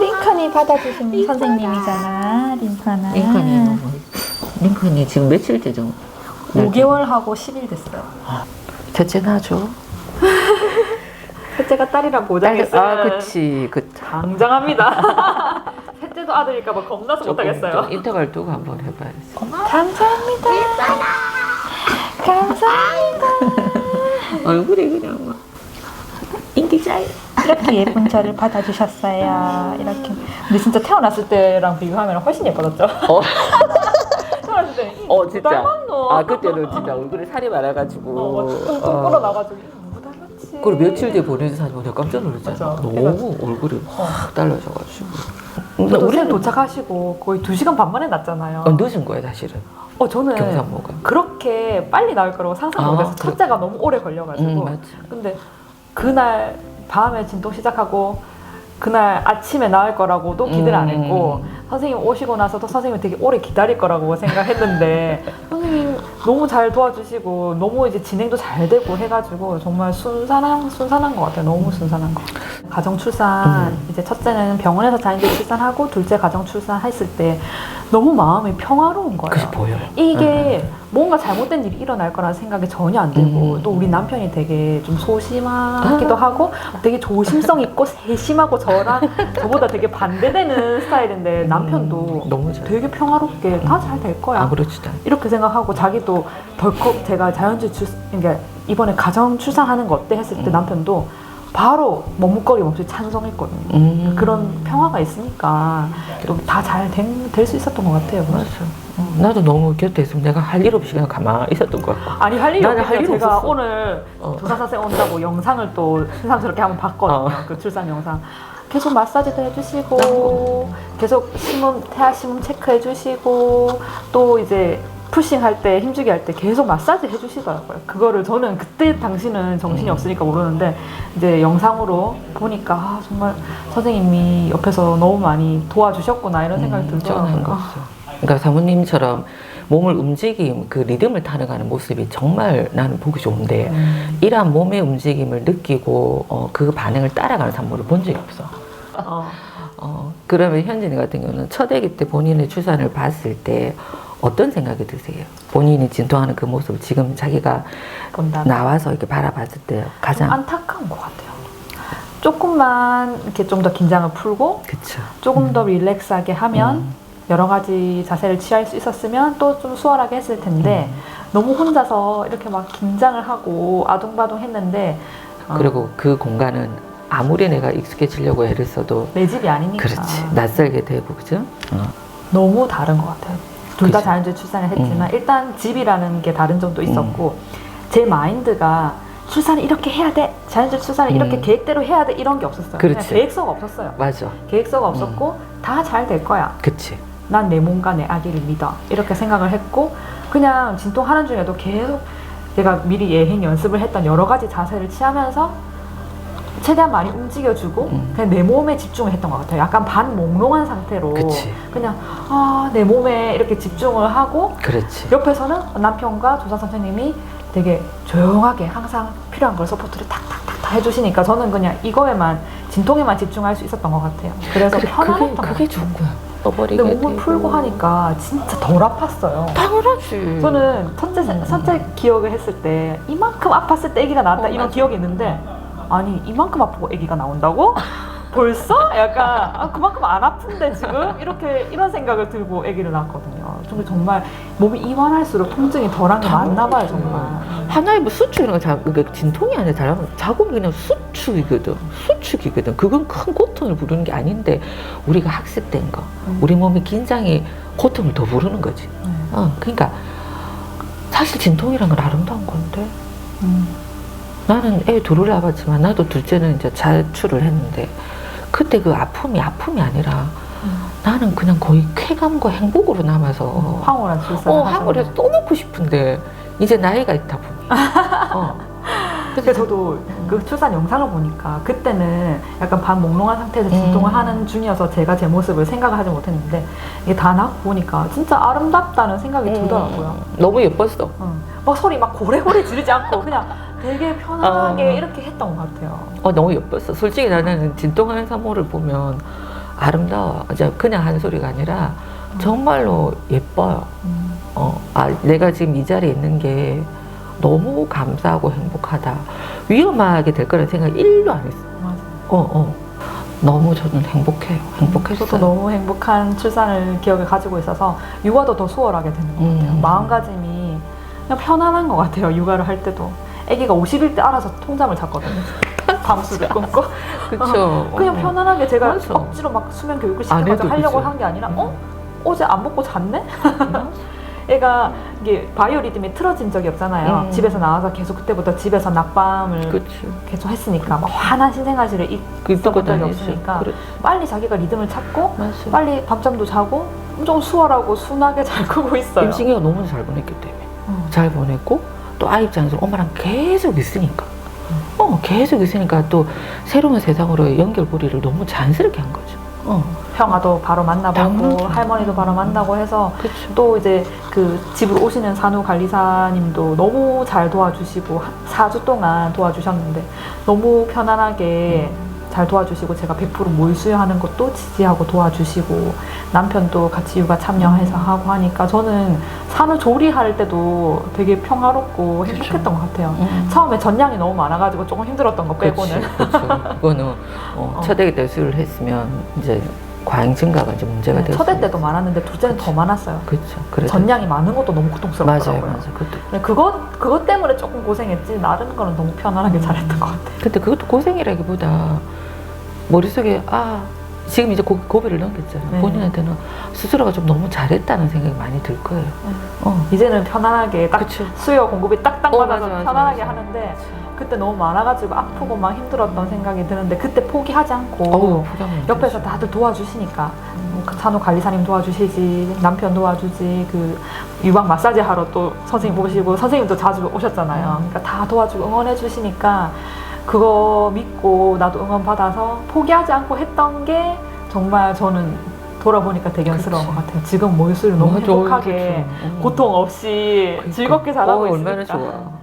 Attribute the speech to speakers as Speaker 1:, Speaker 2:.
Speaker 1: 링컨이 받아주신 선생님이잖아, 링컨아.
Speaker 2: 링컨이 너무 링컨이 지금 며칠째 좀
Speaker 1: 5개월하고 10일 됐어요.
Speaker 2: 첫째 나죠.
Speaker 1: 셋째가 딸이랑 보장했으면
Speaker 2: 아, 그치. 그
Speaker 1: 당장합니다. 셋째도 아들일까 봐 겁나서 못하겠어요.
Speaker 2: 좀 인터벌 두고 한번 해봐야지.
Speaker 1: 감사합니다. 감사합니다.
Speaker 2: 얼굴이 그냥 막 인기자예요.
Speaker 1: 이렇게 예쁜 저를 받아주셨어요. 이렇게. 근데 진짜 태어났을 때랑 비교하면 훨씬 예뻐졌죠?
Speaker 2: 어,
Speaker 1: 태 때.
Speaker 2: 어 진짜.
Speaker 1: 닮았노.
Speaker 2: 아 그때는 진짜 얼굴에 살이 많아가지고.
Speaker 1: 어, 뚱뚱
Speaker 2: 어.
Speaker 1: 끌어나가지고. 누구 닮았지?
Speaker 2: 그리고 며칠 뒤에 보내준 사진 내가 깜짝 놀랐잖아.
Speaker 1: 맞아.
Speaker 2: 너무 얼굴이 확 달라져가지고. 근데
Speaker 1: 우리는
Speaker 2: 우리는
Speaker 1: 도착하시고 거의 2시간 반 만에 났잖아요.
Speaker 2: 어, 늦은 거야 사실은.
Speaker 1: 어, 저는
Speaker 2: 경상모가.
Speaker 1: 그렇게 빨리 나올 거라고 상상
Speaker 2: 아,
Speaker 1: 못해서
Speaker 2: 그래.
Speaker 1: 첫째가 너무 오래 걸려가지고.
Speaker 2: 음, 맞지.
Speaker 1: 근데 그날 밤에 진통 시작하고 그날 아침에 나을 거라고도 기대를 안
Speaker 2: 음.
Speaker 1: 했고 선생님 오시고 나서도 선생님이 되게 오래 기다릴 거라고 생각했는데 선생님 너무 잘 도와주시고 너무 이제 진행도 잘 되고 해가지고 정말 순산한 순산한 것 같아요. 너무 순산한 것. 같아요. 가정 출산
Speaker 2: 음.
Speaker 1: 이제 첫째는 병원에서 자연계 출산하고 둘째 가정 출산했을 때 너무 마음이 평화로운 거예요.
Speaker 2: 보여요.
Speaker 1: 이게 뭔가 잘못된 일이 일어날 거라는 생각이 전혀 안 들고
Speaker 2: 음.
Speaker 1: 또 우리 남편이 되게 좀 소심하기도 하고 되게 조심성 있고 세심하고 저랑 저보다 되게 반대되는 스타일인데 남편도
Speaker 2: 음, 너무 잘.
Speaker 1: 되게 평화롭게 다잘 될 거야
Speaker 2: 않아.
Speaker 1: 이렇게 생각하고 자기도 덜컥 제가 자연주 출 그러니까 이번에 가정 출산하는 거 어때 했을 때
Speaker 2: 음.
Speaker 1: 남편도 바로 머뭇거림 없이 찬성했거든요.
Speaker 2: 음.
Speaker 1: 그런 평화가 있으니까 또다잘 될 수 있었던 것 같아요.
Speaker 2: 맞아. 어, 나도 너무 곁에 있으면 내가 할 일 없이 그냥 가만히 있었던 것 같고.
Speaker 1: 아니 할 일이
Speaker 2: 나는 일이
Speaker 1: 제가
Speaker 2: 없었어.
Speaker 1: 오늘
Speaker 2: 어.
Speaker 1: 도사사세 온다고 영상을 또 새삼스럽게 한번 봤거든요.
Speaker 2: 어.
Speaker 1: 그 출산 영상. 계속 마사지도 해주시고 계속 심음 태아 심음 체크해주시고 또 이제 푸싱 할 때 힘주기 할 때 계속 마사지 해주시더라고요. 그거를 저는 그때 당시는 정신이
Speaker 2: 음.
Speaker 1: 없으니까 모르는데 이제 영상으로 보니까 아, 정말 선생님이 옆에서 너무 많이 도와주셨구나 이런 생각이
Speaker 2: 음,
Speaker 1: 들더라고요.
Speaker 2: 쩌는 거 없어. 그러니까 사모님처럼 몸을 움직임, 그 리듬을 타는가는 모습이 정말 나는 보기 좋은데
Speaker 1: 음.
Speaker 2: 이러한 몸의 움직임을 느끼고 어, 그 반응을 따라가는 산모를 본 적이 없어.
Speaker 1: 어.
Speaker 2: 어, 그러면 현진이 같은 경우는 첫 아기 때 본인의 출산을 봤을 때 어떤 생각이 드세요? 본인이 진통하는 그 모습을 지금 자기가
Speaker 1: 본다.
Speaker 2: 나와서 이렇게 바라봤을
Speaker 1: 때좀
Speaker 2: 가장
Speaker 1: 안타까운 것 같아요. 조금만 이렇게 좀 더 긴장을 풀고
Speaker 2: 그쵸.
Speaker 1: 조금 더 릴렉스하게 하면
Speaker 2: 음.
Speaker 1: 여러 가지 자세를 취할 수 있었으면 또 좀 수월하게 했을 텐데
Speaker 2: 음.
Speaker 1: 너무 혼자서 이렇게 막 긴장을 하고 아둥바둥 했는데 어,
Speaker 2: 그리고 그 공간은 아무리 내가 익숙해지려고 애를 써도
Speaker 1: 내 집이 아니니까
Speaker 2: 그렇지 낯설게 되고 그죠? 어.
Speaker 1: 너무 다른 것 같아요. 둘 다. 자연주의 출산을 했지만
Speaker 2: 음.
Speaker 1: 일단 집이라는 게 다른 점도 있었고 제 마인드가 출산을 이렇게 해야 돼 자연주의 출산을 이렇게
Speaker 2: 음.
Speaker 1: 계획대로 해야 돼 이런 게 없었어요.
Speaker 2: 그렇지.
Speaker 1: 계획서가 없었어요.
Speaker 2: 맞아.
Speaker 1: 계획서가 없었고 다잘 될 거야.
Speaker 2: 그치.
Speaker 1: 난 내 몸과 내 아기를 믿어. 이렇게 생각을 했고 그냥 진통하는 중에도 계속 제가 미리 예행 연습을 했던 여러 가지 자세를 취하면서 최대한 많이 움직여주고
Speaker 2: 음.
Speaker 1: 그냥 내 몸에 집중을 했던 것 같아요. 약간 반몽롱한 상태로
Speaker 2: 그치.
Speaker 1: 그냥 아, 내 몸에 이렇게 집중을 하고
Speaker 2: 그렇지.
Speaker 1: 옆에서는 남편과 조사 선생님이 되게 조용하게 항상 필요한 걸 서포트를 탁탁탁 다 해주시니까 저는 그냥 이거에만 진통에만 집중할 수 있었던 것 같아요. 그래서
Speaker 2: 그래,
Speaker 1: 편안했던
Speaker 2: 그게,
Speaker 1: 것
Speaker 2: 그게
Speaker 1: 같아요.
Speaker 2: 좋은 거야.
Speaker 1: 근데 몸을
Speaker 2: 되고.
Speaker 1: 풀고 하니까 진짜 덜 아팠어요.
Speaker 2: 당연하지.
Speaker 1: 저는 첫째 첫째 기억을 했을 때 이만큼 아팠을 때 아기가 나왔다
Speaker 2: 어,
Speaker 1: 이런
Speaker 2: 맞아.
Speaker 1: 기억이 있는데 아니 이만큼 아프고 아기가 나온다고? 벌써? 약간 아, 그만큼 안 아픈데 지금 이렇게 이런 생각을 들고 아기를 낳았거든요. 근데 정말 몸이 이완할수록 통증이 덜한 게 많나 봐요 정말.
Speaker 2: 하나의 뭐 수축이라는 건 자, 그게 진통이 아니라 잘하면 자국이 그냥 수축이거든. 수축이거든. 그건 큰 고통을 부르는 게 아닌데 우리가 학습된 거,
Speaker 1: 음.
Speaker 2: 우리 몸의 긴장이 고통을 더 부르는 거지.
Speaker 1: 네.
Speaker 2: 어, 그러니까 사실 진통이란 건 아름다운 건데
Speaker 1: 음.
Speaker 2: 나는 애 둘을 낳았지만 나도 둘째는 이제 자출을 했는데 그때 그 아픔이 아픔이 아니라 나는 그냥 거의 쾌감과 행복으로 남아서
Speaker 1: 황홀한 출산을
Speaker 2: 어. 한국에서 또 먹고 싶은데 이제 나이가 있다 보니 어.
Speaker 1: 근데 저도 그 출산 영상을 보니까 그때는 약간 반몽롱한 상태에서 진통을
Speaker 2: 음.
Speaker 1: 하는 중이어서 제가 제 모습을 생각을 하지 못했는데 이게 다 낳고 보니까 진짜 아름답다는 생각이 들더라고요.
Speaker 2: 음, 너무 예뻤어.
Speaker 1: 응. 막 소리 막 고래고래 지르지 않고 그냥 되게 편하게
Speaker 2: 어.
Speaker 1: 이렇게 했던 것 같아요.
Speaker 2: 어, 너무 예뻤어. 솔직히 나는 진통하는 산모를 보면 아름다워. 이제 그냥 하는 소리가 아니라 정말로 예뻐요.
Speaker 1: 음.
Speaker 2: 어, 아, 내가 지금 이 자리에 있는 게 너무 감사하고 행복하다. 위험하게 될 거라는 생각 1도 안 했어.
Speaker 1: 맞아요.
Speaker 2: 어, 어. 너무 저는 행복해요. 행복했어요.
Speaker 1: 저도 너무 행복한 출산을 기억에 가지고 있어서 육아도 더 수월하게 되는 것 같아요.
Speaker 2: 음.
Speaker 1: 마음가짐이 그냥 편안한 것 같아요. 육아를 할 때도. 아기가 50일 때 알아서 통잠을 잤거든요. 밤수를 끊고.
Speaker 2: 그쵸.
Speaker 1: 그냥
Speaker 2: 어.
Speaker 1: 편안하게 제가
Speaker 2: 맞아.
Speaker 1: 억지로 막 수면 교육을 시켜가지고
Speaker 2: 해도
Speaker 1: 하려고
Speaker 2: 그치.
Speaker 1: 한게 아니라
Speaker 2: 음.
Speaker 1: 어? 어제 안 먹고 잤네? 애가 이게 바이오 리듬이 틀어진 적이 없잖아요.
Speaker 2: 음.
Speaker 1: 집에서 나와서 계속 그때부터 집에서 낙밤을
Speaker 2: 그치.
Speaker 1: 계속 했으니까 막 환한 신생아실에
Speaker 2: 그
Speaker 1: 있었던 적이. 없으니까
Speaker 2: 그래.
Speaker 1: 빨리 자기가 리듬을 찾고
Speaker 2: 맞아.
Speaker 1: 빨리 밤잠도 자고 엄청 수월하고 순하게 잘 크고 있어요.
Speaker 2: 임신기가 너무 잘 보냈기 때문에.
Speaker 1: 음.
Speaker 2: 잘 보냈고 또 아이 입장에서 엄마랑 계속 있으니까. 어 계속 있으니까 또 새로운 세상으로의 연결고리를 너무 자연스럽게 한 거죠. 어
Speaker 1: 형아도 바로 만나보고
Speaker 2: 당연하죠.
Speaker 1: 할머니도 바로 만나고 해서
Speaker 2: 그렇죠.
Speaker 1: 또 이제 그 집으로 오시는 산후 관리사님도 너무 잘 도와주시고 4주 동안 도와주셨는데 너무 편안하게 잘 도와주시고 제가 100% 몰수하는 것도 지지하고 도와주시고 남편도 같이 육아 참여해서
Speaker 2: 음.
Speaker 1: 하고 하니까 저는 산후 조리할 때도 되게 평화롭고 행복했던 것 같아요.
Speaker 2: 음.
Speaker 1: 처음에 전량이 너무 많아가지고 조금 힘들었던 거 빼고는
Speaker 2: 그렇죠 그거는 어,
Speaker 1: 어.
Speaker 2: 첫 아기 대수를 했으면 이제 과잉 증가가 이제 문제가
Speaker 1: 네,
Speaker 2: 될수
Speaker 1: 첫애 때도 많았는데 둘째는 더 많았어요.
Speaker 2: 그렇죠 그래서
Speaker 1: 전량이 많은 것도 너무
Speaker 2: 맞아요
Speaker 1: 고통스럽더라고요.
Speaker 2: 맞아요 그것도
Speaker 1: 네, 그것 그것 때문에 조금 고생했지 다른 거는 너무 편안하게
Speaker 2: 음.
Speaker 1: 잘했던 것 같아요.
Speaker 2: 근데 그것도 고생이라기보다 머릿속에 아 지금 이제 고, 고비를 넘겼잖아요
Speaker 1: 네.
Speaker 2: 본인한테는 스스로가 좀 너무 잘했다는 생각이 많이 들 거예요 어
Speaker 1: 이제는 편안하게 딱
Speaker 2: 그렇죠
Speaker 1: 수요 공급이 딱딱
Speaker 2: 어,
Speaker 1: 맞아서
Speaker 2: 맞아, 맞아,
Speaker 1: 편안하게
Speaker 2: 맞아.
Speaker 1: 하는데 그때 너무 많아가지고 아프고 막 힘들었던 생각이 드는데 그때 포기하지 않고
Speaker 2: 어우 부담이
Speaker 1: 옆에서. 다들 도와주시니까 뭐그 산후 관리사님 도와주시지 남편 도와주지 그 유방 마사지 하러 또 선생님 보시고 선생님도 자주 오셨잖아요.
Speaker 2: 음.
Speaker 1: 그러니까 다 도와주고 응원해 주시니까 그거 믿고 나도 응원 받아서 포기하지 않고 했던 게 정말 저는 돌아보니까 대견스러운. 것 같아요. 지금 몰수를 너무
Speaker 2: 맞아,
Speaker 1: 행복하게
Speaker 2: 그렇죠. 어.
Speaker 1: 고통 없이
Speaker 2: 그러니까.
Speaker 1: 즐겁게 잘하고
Speaker 2: 어,
Speaker 1: 있으니까.